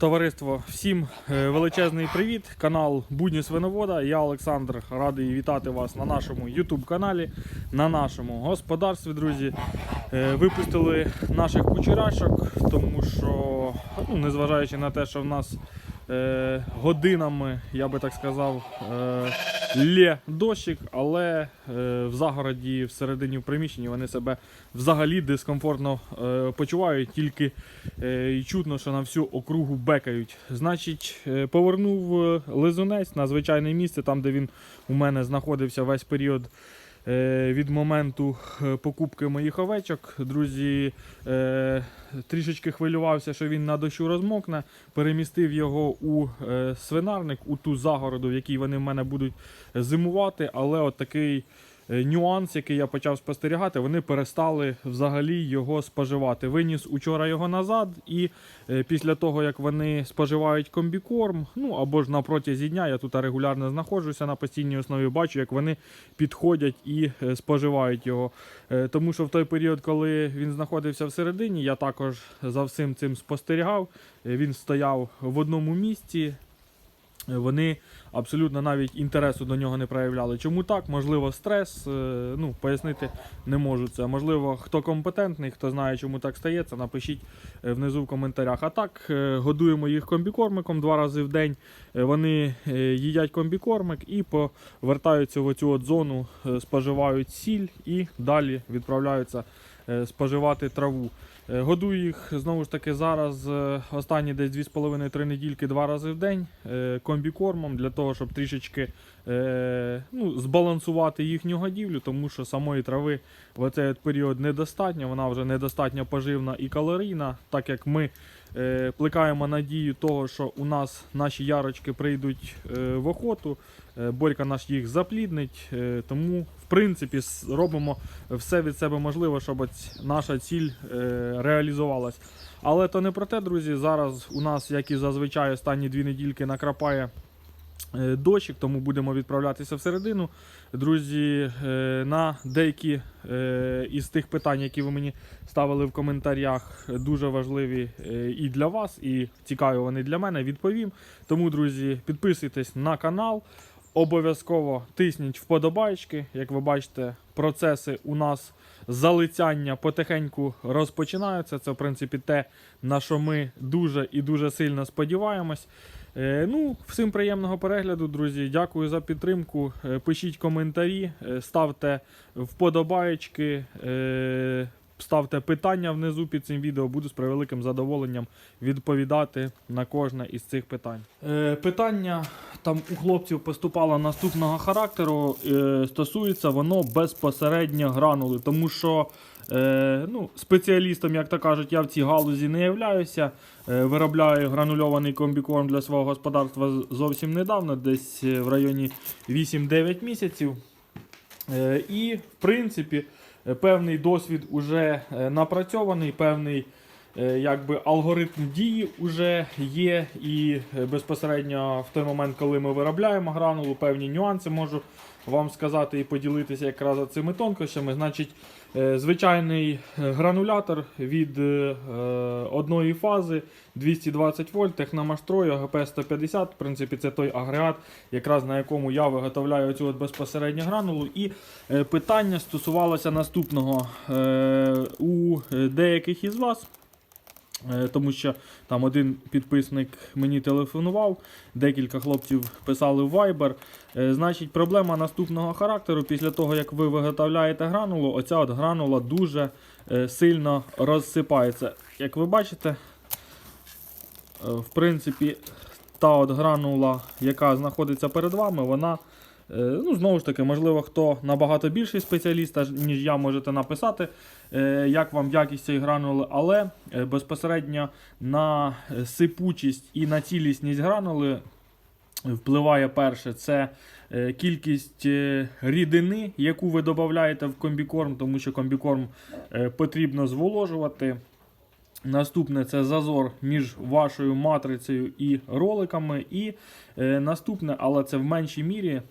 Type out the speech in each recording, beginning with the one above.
Товариство, всім е, величезний привіт. Канал Будні Свиновода. Я Олександр радий вітати вас на нашому YouTube каналі, на нашому господарстві, друзі. Е, Випустили наших кучерашок, тому що, ну, незважаючи на те, що в нас е, годинами, я би так сказав, е, лє дощик, але е, в загороді, всередині в приміщенні вони себе взагалі дискомфортно е, почувають, тільки і чутно, що на всю округу бекають. Значить, повернув лизунець на звичайне місце, там, де він у мене знаходився весь період. Е, Від моменту покупки моїх овечок, друзі, е, трішечки хвилювався, що він на дощу розмокне. Перемістив його у е, свинарник, у ту загороду, в якій вони в мене будуть зимувати. Але от такий нюанс, який я почав спостерігати, вони перестали взагалі його споживати. Виніс учора його назад, і е, після того, як вони споживають комбікорм, ну або ж на протязі дня, я тут регулярно знаходжуся на постійній основі, бачу, як вони підходять і е, споживають його. Е, Тому що в той період, коли він знаходився всередині, я також за всім цим спостерігав. Е, Він стояв в одному місці. Е, Вони абсолютно навіть інтересу до нього не проявляли. Чому так? Можливо, стрес. е, Ну, пояснити не можу це. Можливо, хто компетентний, хто знає, чому так стається, напишіть е, внизу в коментарях. А так, е, годуємо їх комбікормиком два рази в день. Вони їдять комбікормик і повертаються в оцю от зону, споживають сіль і далі відправляються споживати траву. Годую їх знову ж таки зараз останні десь 2,5-3 недільки два рази в день комбікормом для того, щоб трішечки е, ну, збалансувати їхню годівлю, тому що самої трави в цей період недостатньо, вона вже недостатньо поживна і калорійна, так як ми е, плекаємо надію того, що у нас наші ярочки прийдуть е, в охоту, е, Борька наш їх запліднить, е, тому в принципі робимо все від себе можливе, щоб наша ціль е, реалізувалась. Але то не про те, друзі. Зараз у нас, як і зазвичай, останні дві недільки накрапає дощик, тому будемо відправлятися всередину. Друзі, е, на деякі е, із тих питань, які ви мені ставили в коментарях, дуже важливі е, і для вас, і цікаві вони для мене. Відповім. Тому, друзі, підписуйтесь на канал. Обов'язково тисніть вподобайки. Як ви бачите, процеси у нас залицяння потихеньку розпочинаються. Це, в принципі, те, на що ми дуже і дуже сильно сподіваємось. Е, ну, всім приємного перегляду, друзі. Дякую за підтримку. Е, Пишіть коментарі, е, ставте вподобаєчки, ставте питання внизу під цим відео. Буду з превеликим задоволенням відповідати на кожне із цих питань. Е, питання там у хлопців поступало наступного характеру. Е, стосується воно безпосередньо гранули, тому що. Е, ну, спеціалістом, як то кажуть, я в цій галузі не являюся. Е, виробляю гранульований комбікорм для свого господарства зовсім недавно, десь е, в районі 8-9 місяців. Е, і, в принципі, певний досвід уже е, напрацьований, певний е, якби, алгоритм дії вже є. І е, безпосередньо в той момент, коли ми виробляємо гранулу, певні нюанси можу вам сказати і поділитися якраз цими тонкощами. Значить, е, звичайний е, гранулятор від е, е, одної фази 220 вольт, техномаштрою АГП 150. В принципі, це той агрегат, якраз на якому я виготовляю цю от безпосередньо гранулу. І е, питання стосувалося наступного. Е, у е, деяких із вас. Е, Тому що там один підписник мені телефонував, декілька хлопців писали в Viber. Е, Значить, проблема наступного характеру. Після того, як ви виготовляєте гранулу, оця от гранула дуже е, сильно розсипається. Як ви бачите, в принципі, та от гранула, яка знаходиться перед вами, вона. Е, Ну, знову ж таки, можливо, хто набагато більший спеціаліст, ніж я, можете написати, е, як вам якість цієї гранули, але е, безпосередньо на сипучість і на цілісність гранули впливає перше, це кількість рідини, яку ви додаєте в комбікорм, тому що комбікорм потрібно зволожувати. Наступне це зазор між вашою матрицею і роликами. І е, наступне, але це в меншій мірі,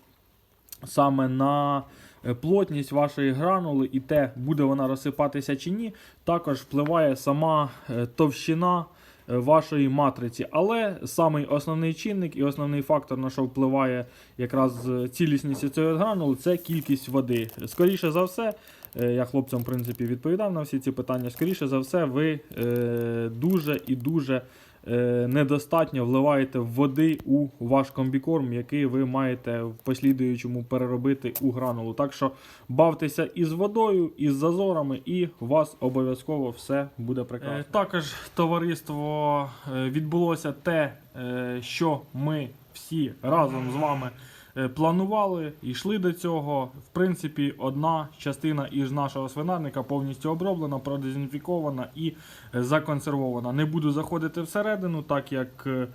саме на е, плотність вашої гранули і те, буде вона розсипатися чи ні, також впливає сама е, товщина е, вашої матриці. Але самий основний чинник і основний фактор, на що впливає якраз цілісність цієї гранули, це кількість води. Скоріше за все, я хлопцям в принципі відповідав на всі ці питання. Скоріше за все, ви дуже і дуже недостатньо вливаєте води у ваш комбікорм, який ви маєте в послідуючому переробити у гранулу. Так що бавтеся із водою, із зазорами, і у вас обов'язково все буде прекрасно. також товариство е, відбулося те, е, що ми всі разом з вами. Е, Планували, йшли до цього. В принципі, одна частина із нашого свинарника повністю оброблена, продезінфікована і е, законсервована. Не буду заходити всередину, так як е,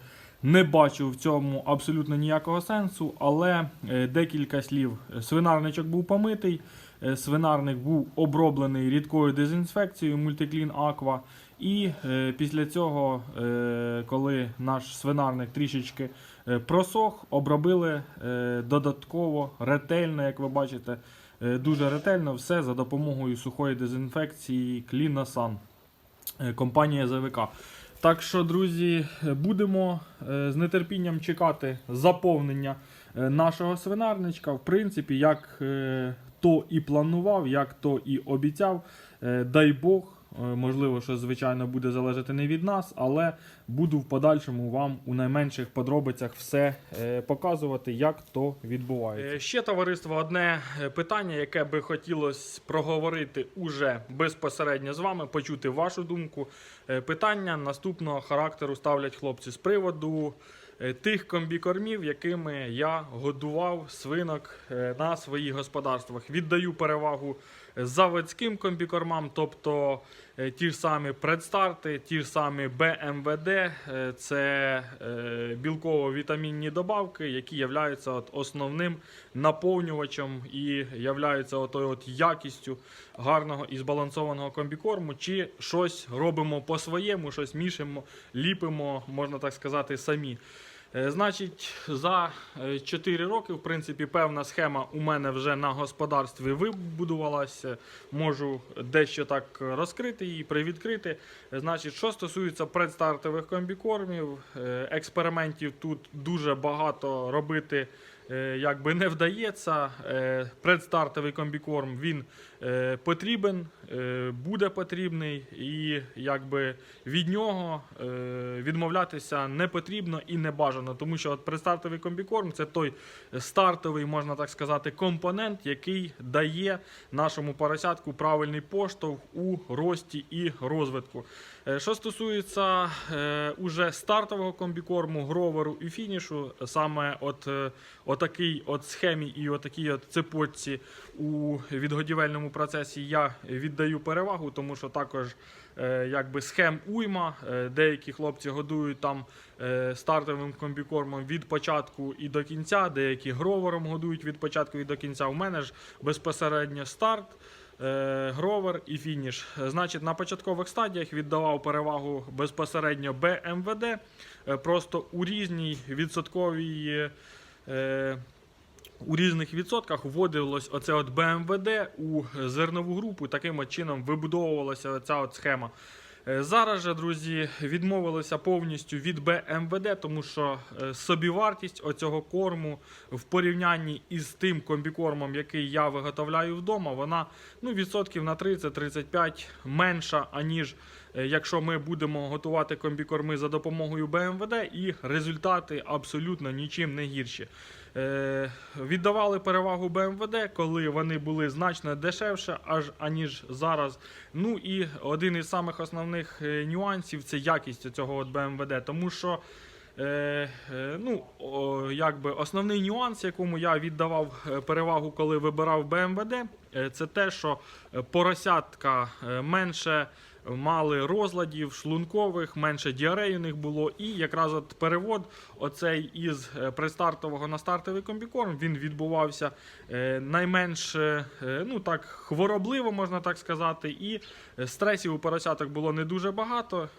не бачу в цьому абсолютно ніякого сенсу, але декілька слів. Свинарничок був помитий, свинарник був оброблений рідкою дезінфекцією Multiclean Aqua. І після цього, коли наш свинарник трішечки просох, обробили е, додатково ретельно, як ви бачите, е, дуже ретельно все за допомогою сухої дезінфекції Кліносан е, компанія ЗВК. Так що, друзі, е, будемо е, з нетерпінням чекати заповнення е, нашого свинарничка. В принципі, як е, то і планував, як то і обіцяв. Е, Дай Бог, е, можливо, що звичайно буде залежати не від нас, але буду в подальшому вам у найменших подробицях все е, показувати, як то відбувається. Ще товариство, одне е, питання, яке би хотілося проговорити уже безпосередньо з вами, почути вашу думку. Е, Питання наступного характеру ставлять хлопці з приводу е, тих комбікормів, якими я годував свинок е, на своїх господарствах. Віддаю перевагу заводським комбікормам, тобто е, ті ж самі предстарти, ті ж самі БМВД, е, це е, білково-вітамінні добавки, які являються от основним наповнювачем і являються отою от якістю гарного і збалансованого комбікорму, чи щось робимо по-своєму, щось мішимо, ліпимо, можна так сказати, самі. Е, Значить, за 4 роки, в принципі, певна схема у мене вже на господарстві вибудувалася. Можу дещо так розкрити і привідкрити. Е, Значить, що стосується предстартових комбікормів, е, експериментів тут дуже багато робити. Е, Якби не вдається, Е, предстартовий комбікорм він е, потрібен, буде потрібний, і якби від нього відмовлятися не потрібно і не бажано, тому що от предстартовий комбікорм це той стартовий, можна так сказати, компонент, який дає нашому поросятку правильний поштовх у рості і розвитку. Що стосується уже стартового комбікорму, гроверу і фінішу, саме от, отакий от схемі і отакій от цепочці у відгодівельному процесі я віддаю перевагу, тому що також е, якби схем уйма. Е, Деякі хлопці годують там е, стартовим комбікормом від початку і до кінця, деякі гровером годують від початку і до кінця. У мене ж безпосередньо старт. Гровер і фініш. Значить, на початкових стадіях віддавав перевагу безпосередньо БМВД, просто у різній відсотковій у різних відсотках вводилось оце от БМВД у зернову групу. Таким от чином вибудовувалася ця от схема. Е, Зараз же, друзі, відмовилися повністю від БМВД, тому що е, собівартість оцього корму в порівнянні із тим комбікормом, який я виготовляю вдома, вона ну, відсотків на 30-35 менша, аніж е, якщо ми будемо готувати комбікорми за допомогою БМВД, і результати абсолютно нічим не гірші. Е, віддавали перевагу БМВД, коли вони були значно дешевше, аж аніж зараз. Ну і один із самих основних е, нюансів це якість цього от БМВД, тому що. Е, е, ну, о, якби основний нюанс, якому я віддавав е, перевагу, коли вибирав БМВД, е, це те, що е, поросятка е, менше мали розладів шлункових, менше діарей у них було. І якраз от перевод оцей із е, предстартового на стартовий комбікорм він відбувався е, найменш е, ну так хворобливо, можна так сказати, і стресів у поросяток було не дуже багато.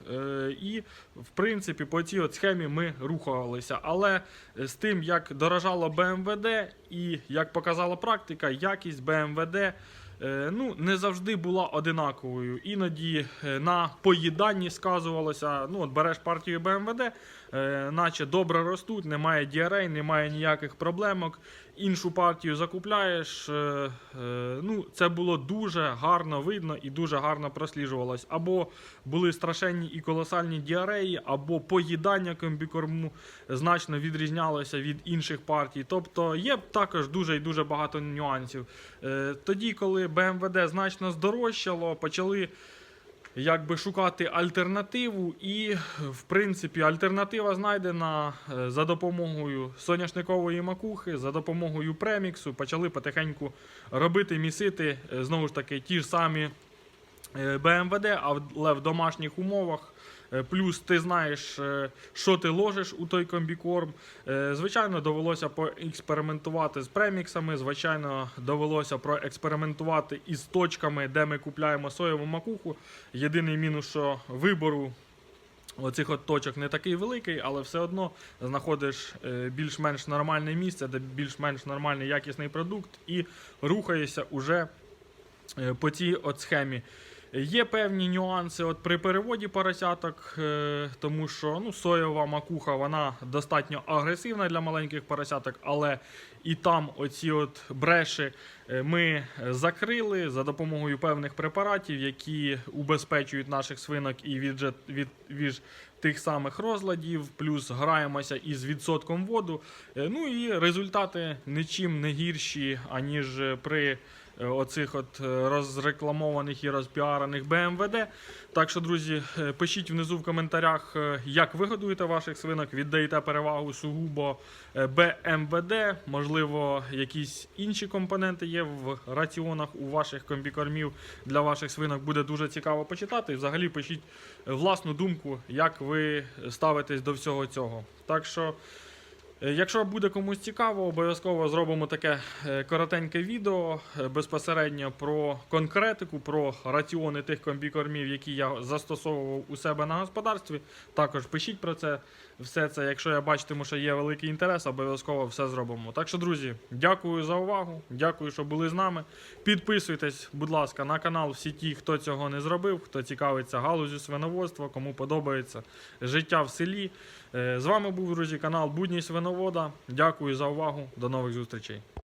І в принципі по цій от схемі ми рухалися. Але з тим, як дорожало БМВД і як показала практика, якість БМВД. Е, ну, не завжди була одинаковою. Іноді е, на поїданні сказувалося, ну, от береш партію БМВД, е, наче добре ростуть, немає діарей, немає ніяких проблемок. Іншу партію закупляєш. е, е, ну, це було дуже гарно видно і дуже гарно просліджувалось. Або були страшенні і колосальні діареї, або поїдання комбікорму значно відрізнялося від інших партій. Тобто є також дуже і дуже багато нюансів. Е, тоді, коли БМВД значно здорожчало, почали якби шукати альтернативу, і в принципі альтернатива знайдена е, за допомогою соняшникової макухи, за допомогою преміксу. Почали потихеньку робити, місити е, знову ж таки ті ж самі е, БМВД, але в домашніх умовах. Е, Плюс ти знаєш, е, що ти ложиш у той комбікорм. Е, Звичайно, довелося поекспериментувати з преміксами. Звичайно, довелося проекспериментувати із точками, де ми купляємо соєву макуху. Єдиний мінус, що вибору оцих от точок не такий великий, але все одно знаходиш більш-менш нормальне місце, де більш-менш нормальний якісний продукт, і рухаєшся уже по цій от схемі. Є певні нюанси от при переводі поросяток, е, тому що ну, соєва макуха вона достатньо агресивна для маленьких поросяток, але і там оці от бреші е, ми закрили за допомогою певних препаратів, які убезпечують наших свинок і від, від, від тих самих розладів, плюс граємося із відсотком воду. Е, Ну і результати нічим не гірші, аніж при оцих от е, розрекламованих і розпіарених БМВД. Так що, друзі, е, пишіть внизу в коментарях, е, як ви годуєте ваших свинок, віддаєте перевагу сугубо е, БМВД, можливо, якісь інші компоненти є в раціонах у ваших комбікормів для ваших свинок. Буде дуже цікаво почитати. Взагалі пишіть е, власну думку, як ви ставитесь до всього цього. Так що. Е, Якщо буде комусь цікаво, обов'язково зробимо таке е, коротеньке відео е, безпосередньо про конкретику, про раціони тих комбікормів, які я застосовував у себе на господарстві. Також пишіть про це. Все це, якщо я бачитиму, що є великий інтерес, обов'язково все зробимо. Так що, друзі, дякую за увагу. Дякую, що були з нами. Підписуйтесь, будь ласка, на канал всі ті, хто цього не зробив, хто цікавиться галузю свиноводства, кому подобається життя в селі. Е, З вами був друзі канал Будні Свиновода. Дякую за увагу. До нових зустрічей.